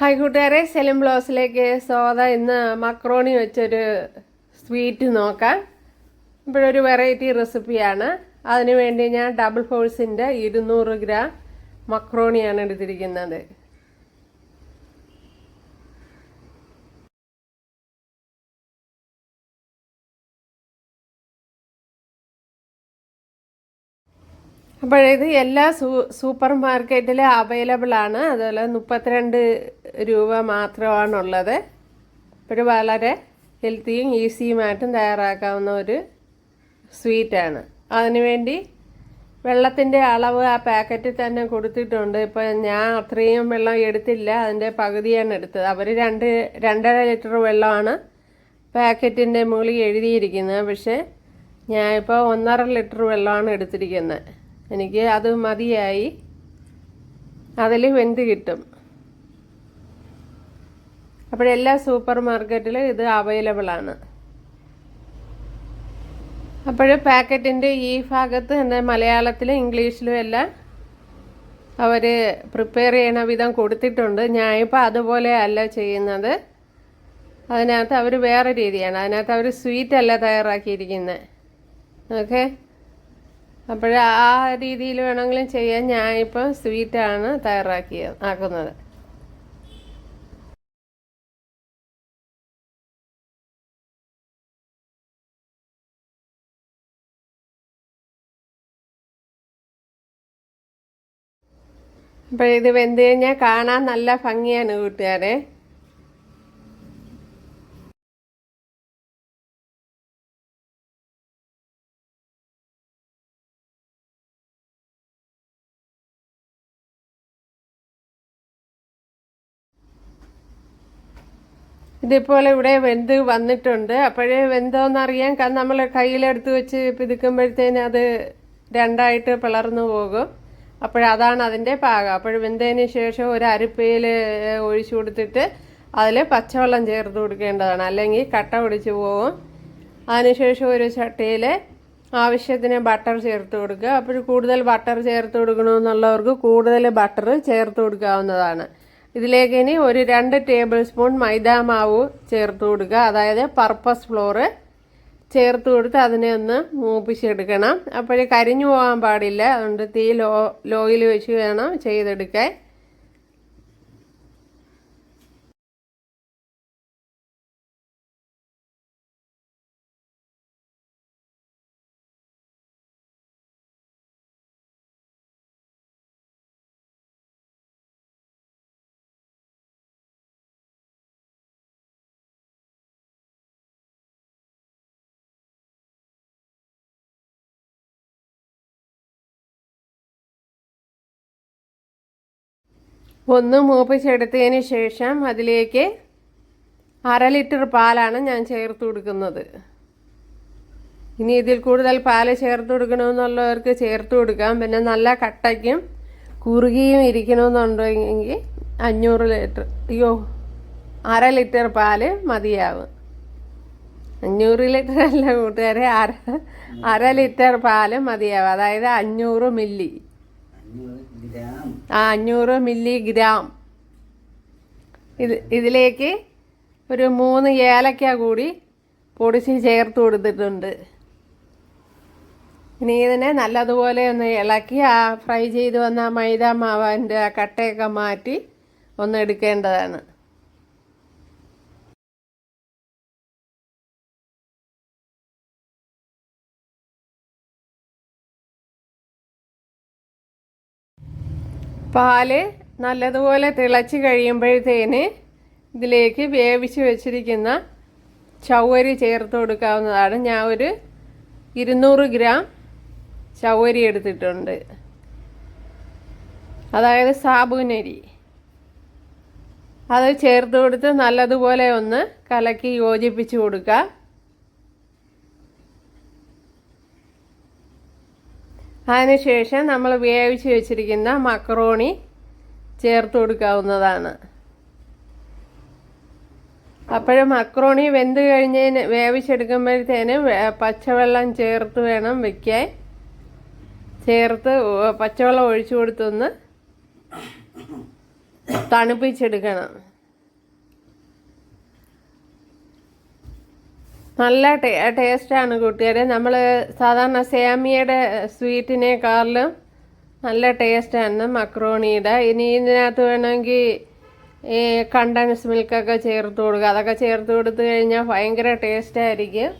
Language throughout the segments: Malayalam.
ഹായ് കൂട്ടുകാരെ സെലിം ബ്ലോസിലേക്ക് സ്വാഗതം. ഇന്ന് മക്രോണി വെച്ചൊരു സ്വീറ്റ് നോക്കാം. ഇപ്പോഴൊരു വെറൈറ്റി റെസിപ്പിയാണ്. അതിനുവേണ്ടി ഞാൻ ഡബിൾ ഫോഴ്സിന്റെ ഇരുന്നൂറ് ഗ്രാം മക്രോണിയാണ് എടുത്തിരിക്കുന്നത്. അപ്പോഴിത് എല്ലാ സൂ സൂപ്പർ മാർക്കറ്റിലും അവൈലബിൾ ആണ് അതുപോലെ മുപ്പത്തിരണ്ട് രൂപ മാത്രമാണുള്ളത്. ഒരു വളരെ ഹെൽത്തിയും ഈസിയുമായിട്ടും തയ്യാറാക്കാവുന്ന ഒരു സ്വീറ്റാണ്. അതിനുവേണ്ടി വെള്ളത്തിന്റെ അളവ് ആ പാക്കറ്റിൽ തന്നെ കൊടുത്തിട്ടുണ്ട്. ഇപ്പോൾ ഞാൻ അത്രയും വെള്ളം എടുത്തില്ല. അതിന്റെ പകുതിയാണ് എടുത്തത്. അവർ രണ്ട് രണ്ടര ലിറ്റർ വെള്ളമാണ് പാക്കറ്റിന്റെ മുകളിൽ എഴുതിയിരിക്കുന്നത്. പക്ഷേ ഞാൻ ഇപ്പോൾ ഒന്നര ലിറ്റർ വെള്ളമാണ് എടുത്തിരിക്കുന്നത്. എനിക്ക് അത് മതിയായി. അതിൽ വെന്ത് കിട്ടും? അപ്പോഴെല്ലാ സൂപ്പർ മാർക്കറ്റിലും ഇത് അവൈലബിൾ ആണ്. അപ്പോൾ പാക്കറ്റിന്റെ ഈ ഭാഗത്ത് തന്നെ മലയാളത്തിലും ഇംഗ്ലീഷിലും എല്ലാം അവർ പ്രിപ്പയർ ചെയ്യണ വിധം കൊടുത്തിട്ടുണ്ട്. ഞാനിപ്പോൾ അതുപോലെ അല്ല ചെയ്യുന്നത്. അതിനകത്ത് അവർ വേറെ രീതിയാണ്. അതിനകത്ത് അവർ സ്വീറ്റ് അല്ല തയ്യാറാക്കിയിരിക്കുന്നത് ഓക്കെ അപ്പോൾ ആ രീതിയിൽ വേണമെങ്കിലും ചെയ്യാൻ ഞാനിപ്പോൾ സ്വീറ്റാണ് തയ്യാറാക്കിയത് ആക്കുന്നത്. അപ്പോൾ ഇത് വെന്ത് കഴിഞ്ഞാൽ കാണാൻ നല്ല ഭംഗിയാണ് കൂട്ടുകാരെ. ഇതേപോലെ ഇവിടെ വെന്ത് വന്നിട്ടുണ്ട്. അപ്പോഴേ വെന്തോന്നറിയാൻ നമ്മൾ കയ്യിലെടുത്ത് വെച്ച് പിതുക്കുമ്പോഴത്തേന് അത് രണ്ടായിട്ട് പിളർന്നു പോകും. അപ്പോഴതാണ് അതിന്റെ പാകം. അപ്പോൾ വെന്തതിന് ശേഷം ഒരു അരിപ്പയിൽ ഒഴിച്ചു കൊടുത്തിട്ട് അതിൽ പച്ചവെള്ളം ചേർത്ത് കൊടുക്കേണ്ടതാണ്. അല്ലെങ്കിൽ കട്ട പിടിച്ച് പോകും അതിനുശേഷം ഒരു ചട്ടിയിൽ ആവശ്യത്തിന് ബട്ടർ ചേർത്ത് കൊടുക്കുക. അപ്പോൾ കൂടുതൽ ബട്ടർ ചേർത്ത് കൊടുക്കണമെന്നുള്ളവർക്ക് കൂടുതൽ ബട്ടർ ചേർത്ത് കൊടുക്കാവുന്നതാണ്. ഇതിലേക്ക് ഇനി ഒരു രണ്ട് ടേബിൾ സ്പൂൺ മൈദാ മാവ് ചേർത്ത് കൊടുക്കുക. അതായത് പർപ്പസ് ഫ്ലോറ് ചേർത്ത് കൊടുത്ത് അതിനെ ഒന്ന് മൂപ്പിച്ചെടുക്കണം. അപ്പോഴേ കരിഞ്ഞു പോകാൻ പാടില്ല. അതുകൊണ്ട് തീ ലോ ലോയിൽ വെച്ച് വേണം ചെയ്തെടുക്കാൻ. ഒന്ന് മൂപ്പിച്ചെടുത്തതിന് ശേഷം അതിലേക്ക് അര ലിറ്റർ പാലാണ് ഞാൻ ചേർത്ത് കൊടുക്കുന്നത്. ഇനി ഇതിൽ കൂടുതൽ പാൽ ചേർത്ത് കൊടുക്കണമെന്നുള്ളവർക്ക് ചേർത്ത് കൊടുക്കാം. പിന്നെ നല്ല കട്ടയ്ക്കും കുറുകിയും ഇരിക്കണമെന്നുണ്ടെങ്കിൽ അഞ്ഞൂറ് ലിറ്റർ അയ്യോ അര ലിറ്റർ പാൽ മതിയാവും. അഞ്ഞൂറ് ലിറ്റർ അല്ല കൂട്ടുകാരെ അര അര ലിറ്റർ പാൽ മതിയാവും. അതായത് അഞ്ഞൂറ് മില്ലി. ആ അഞ്ഞൂറ് മില്ലി ഗ്രാം. ഇത് ഇതിലേക്ക് ഒരു മൂന്ന് ഏലക്ക കൂടി പൊടിച്ച് ചേർത്ത് കൊടുത്തിട്ടുണ്ട്. ഇനി ഇതിനെ നല്ലതുപോലെ ഒന്ന് ഇളക്കി ആ ഫ്രൈ ചെയ്ത് വന്ന മൈദ മാവിന്റെ ആ കട്ടയൊക്കെ മാറ്റി ഒന്ന് എടുക്കേണ്ടതാണ്. പാൽ നല്ലതുപോലെ തിളച്ച് കഴിയുമ്പോഴത്തേന് ഇതിലേക്ക് വേവിച്ച് വെച്ചിരിക്കുന്ന ചവ്വരി ചേർത്ത് കൊടുക്കാവുന്നതാണ്. ഞാൻ ഒരു ഇരുന്നൂറ് ഗ്രാം ചവ്വരി എടുത്തിട്ടുണ്ട്. അതായത് സാബുനരി. അത് ചേർത്ത് കൊടുത്ത് നല്ലതുപോലെ ഒന്ന് കലക്കി യോജിപ്പിച്ച് കൊടുക്കുക. അതിനുശേഷം നമ്മൾ വേവിച്ച് വെച്ചിരിക്കുന്ന മക്രോണി ചേർത്ത് കൊടുക്കാവുന്നതാണ്. അപ്പോഴും മക്രോണി വെന്ത് കഴിഞ്ഞതിന് വേവിച്ചെടുക്കുമ്പോഴത്തേന് പച്ചവെള്ളം ചേർത്ത് വേണം വെക്കാൻ. ചേർത്ത് പച്ചവെള്ളം ഒഴിച്ചു കൊടുത്തൊന്ന് തണുപ്പിച്ചെടുക്കണം. നല്ല ടേ ടേസ്റ്റാണ് കൂട്ടുകാരെ. നമ്മൾ സാധാരണ സേമിയയുടെ സ്വീറ്റിനേക്കാളിലും നല്ല ടേസ്റ്റാണ് മക്രോണിയുടെ ഇനി ഇതിനകത്ത് വേണമെങ്കിൽ ഈ കണ്ടൻസ് മിൽക്കൊക്കെ ചേർത്ത് കൊടുക്കുക അതൊക്കെ ചേർത്ത് കൊടുത്തു കഴിഞ്ഞാൽ ഭയങ്കര ടേസ്റ്റായിരിക്കും.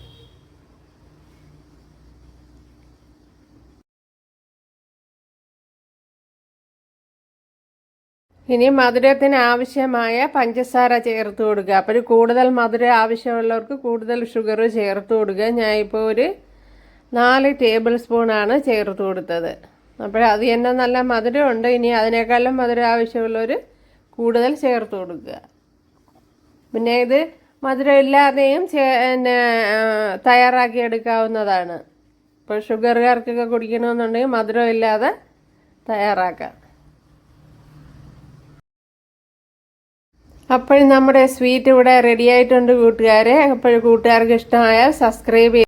ഇനി മധുരത്തിന് ആവശ്യമായ പഞ്ചസാര ചേർത്ത് കൊടുക്കുക. അപ്പോൾ ഒരു കൂടുതൽ മധുരം ആവശ്യമുള്ളവർക്ക് കൂടുതൽ ഷുഗർ ചേർത്ത് കൊടുക്കുക. ഞാൻ ഇപ്പോൾ ഒരു നാല് ടേബിൾ സ്പൂണാണ് ചേർത്ത് കൊടുത്തത്. അപ്പോൾ അത് തന്നെ നല്ല മധുരമുണ്ട്. ഇനി അതിനേക്കാളും മധുരം ആവശ്യമുള്ളവർ കൂടുതൽ ചേർത്ത് കൊടുക്കുക. പിന്നെ ഇത് മധുരം ഇല്ലാതെയും പിന്നെ തയ്യാറാക്കി എടുക്കാവുന്നതാണ്. ഇപ്പോൾ ഷുഗറുകാർക്കൊക്കെ കുടിക്കണമെന്നുണ്ടെങ്കിൽ മധുരം ഇല്ലാതെ തയ്യാറാക്കാം. അപ്പോൾ നമ്മുടെ സ്വീറ്റ് ഇവിടെ റെഡി ആയിട്ടുണ്ട് കൂട്ടുകാരെ അപ്പോൾ കൂട്ടുകാർക്ക് ഇഷ്ടമായാൽ സബ്സ്ക്രൈബ്